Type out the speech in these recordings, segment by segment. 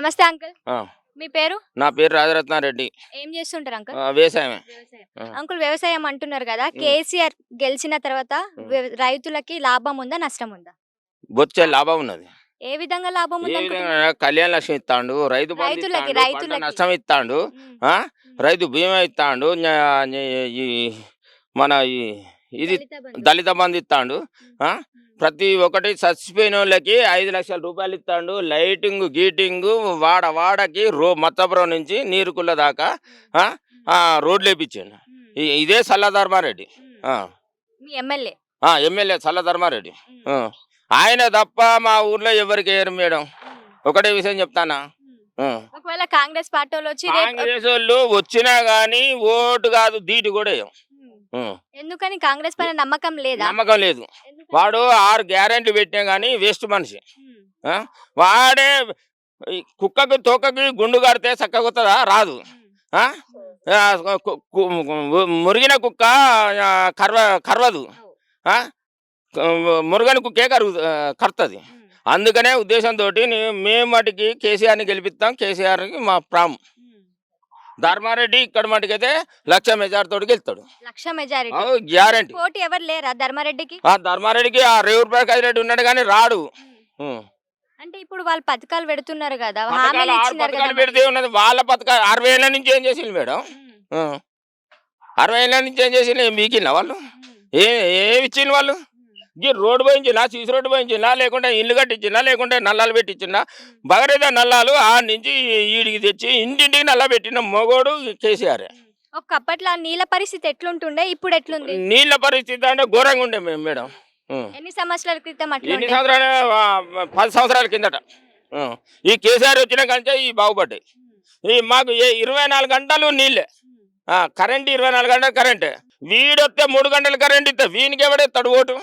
నమస్తే అంకుల్. మీ పేరు? నా పేరు రాజరత్నారెడ్డి. ఏం చేస్తుంటారు అంకుల్? వ్యవసాయం. అంకుల్ వ్యవసాయం అంటున్నారు కదా కేసీఆర్ గెలిచిన తర్వాత రైతులకి లాభం ఉందా నష్టం ఉందా? బొచ్చే లాభం ఉన్నది. ఏ విధంగా లాభం కళ్యాణ లక్ష్మి ఇస్తాడు రైతు రైతులకి, రైతులకి. నష్టం ఇస్తాడు ఆ? రైతు బీమా ఇస్తాడు మన ఈ ఇది దళిత బంధు. ఇస్తాడు. ఆ? ప్రతి ఒక్కటి చచ్చిపోయిన వాళ్ళకి ఐదు లక్షల రూపాయలు ఇస్తాడు. లైటింగ్ గీటింగ్ వాడ వాడకి రో మత్తపురం నుంచి నీరుకుల్ల దాకా రోడ్లు వేపించాడు. ఇదే సల్ల ధర్మారెడ్డి. ఆ. మీ ఎమ్మెల్యే. ఆ, ఎమ్మెల్యే సల్ల ధర్మారెడ్డి. ఆ. ఆయన తప్ప మా ఊర్లో ఎవరికి వేయరు మేడం? ఒకటే విషయం చెప్తానా. ఒకవేళ కాంగ్రెస్ పార్టీ వాళ్ళు వచ్చినా గానీ ఓటు కాదు దీటి కూడా. ఎందుకని కాంగ్రెస్ పైన నమ్మకం లేదా? నమ్మకం లేదు? వాడు ఆరు గ్యారెంటీ పెట్టినా గానీ వేస్ట్ మనిషి? వాడే కుక్కకి తోకకి గుండు కడితే చక్కగొత్తదా రాదు. మురిగిన కుక్క కర్వ కరవదు? మురుగని కుక్కే కరుగు కరుతుంది. అందుకనే ఉద్దేశంతో మేము మటుకి కేసీఆర్ని గెలిపిస్తాం కేసీఆర్కి మా ప్రాం ఉమ్. ధర్మారెడ్డి ఇక్కడ మటుకైతే లక్ష మెజార్ తోటి గెలుస్తాడు. లక్ష మెజారిటీ. గ్యారంటీ. పోటీ ఎవరు లేరా ధర్మారెడ్డికి? ఆ ధర్మారెడ్డికి ఆ రేవురు ప్రకాష్ రెడ్డి ఉన్నాడు కానీ రాడు. అంటే ఇప్పుడు వాళ్ళు పథకాలు పెడుతున్నారు కదా పథకాలు పెడితే ఉన్నది వాళ్ళ పథకాలు అరవై ఏళ్ళ నుంచి ఏం చేసింది మేడం. అరవై ఏళ్ళ నుంచి ఏం చేసింది మీకిన వాళ్ళు? ఉమ్. ఏ ఏమి ఇచ్చింది వాళ్ళు. ఈ రోడ్డు పోయించినా సీసీ రోడ్డు పోయించినా లేకుంటే ఇల్లు కట్టించినా లేకుంటే నల్లాలు పెట్టించినా బగరేద నల్లాలు ఆ నుంచి ఈడికి తెచ్చి ఇంటింటికి నల్ల పెట్టిన మొగోడు కేసీఆర్. ఒకప్పట్లో ఆ నీళ్ళ పరిస్థితి ఎట్లుంటుండే? ఇప్పుడు ఎట్లుంది? నీళ్ళ పరిస్థితి అంటే ఘోరంగా ఉండే మే- మేడం. ఎన్ని సంవత్సరాల క్రితం ఎన్ని? సంవత్సరాలు పది సంవత్సరాల కిందట. ఈ కేసీఆర్ వచ్చిన కంటే ఈ బాగుపడ్డాయి. ఈ మాకు ఏ ఇరవై నాలుగు గంటలు నీళ్ళే. ఆ, కరెంట్ ఇరవై నాలుగు గంటలు కరెంటే. వీడొస్తే మూడు గంటలు కరెంట్ ఇస్తే వీనికి ఎవడెత్తాడు ఓటు?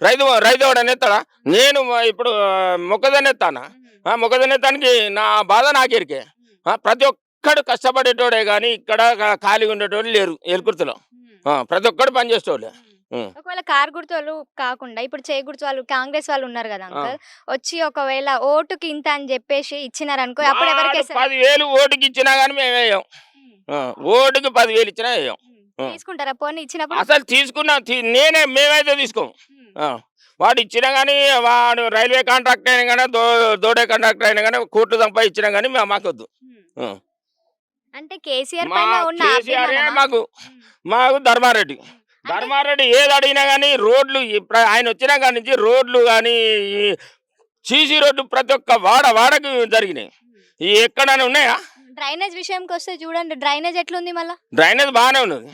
రైతు రైతు ఎవడని ఎత్తాడా? నేను ఇప్పుడు మొక్కజొన్న ఎత్తానా? ఆ, మొక్కజొన్న ఎత్తానికి నా బాధ నాకెరికే. ప్రతి ఒక్కడు కష్టపడేటోడే కానీ ఇక్కడ ఖాళీగా ఉండేటోళ్ళు లేరు ఎలుకుర్తిలో ప్రతి ఒక్కడు పనిచేసేటోళ్ళే ఉం. ఒకవేళ కార్ గుర్తులు కాకుండా ఇప్పుడు చేయి గుర్తు వాళ్ళు కాంగ్రెస్ వాళ్ళు ఉన్నారు కదా అంకల్ వచ్చి ఒకవేళ ఓటుకి ఇంత అని చెప్పేసి ఇచ్చినారనుకో అప్పుడు ఎవరికి? పదివేలు ఓటుకి ఇచ్చినా కానీ మేము వేయం. ఓటుకి పదివేలు ఇచ్చినా వేయం. తీసుకుంటారా? పోనీ ఇచ్చినప్పుడు? అసలు తీసుకున్నా నేనే మేమైతే తీసుకోం ఉమ్. ఆ, వాడు ఇచ్చినా కానీ వాడు రైల్వే కాంట్రాక్ట్ అయినా కానీ దో దోడే కాంట్రాక్టర్ అయినా కానీ కోట్లు సంపాదించినా కానీ మాకొద్దు. అంటే కేసీఆర్? మాకు. మాకు ధర్మారెడ్డి. ధర్మారెడ్డి ఏది అడిగినా కానీ రోడ్లు ఆయన వచ్చినా కాడి నుంచి రోడ్లు కానీ సీసీ రోడ్లు ప్రతి ఒక్క వాడ వాడకు జరిగినాయి. ఎక్కడైనా ఉన్నాయా? డ్రైనేజ్ విషయంకి వస్తే చూడండి డ్రైనేజ్ ఎట్లుంది మళ్ళా? డ్రైనేజ్ బాగానే ఉన్నది.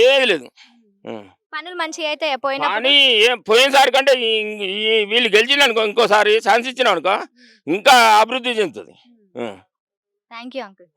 ఏది లేదు. పనులు మంచిగా అయితే కానీ ఏం పోయినసారి కంటే ఈ- ఈ వీళ్ళు గెలిచిన అనుకో ఇంకోసారి ఛాన్స్ ఇచ్చిన అనుకో ఇంకా అభివృద్ధి చెందుతుంది. Thank you uncle.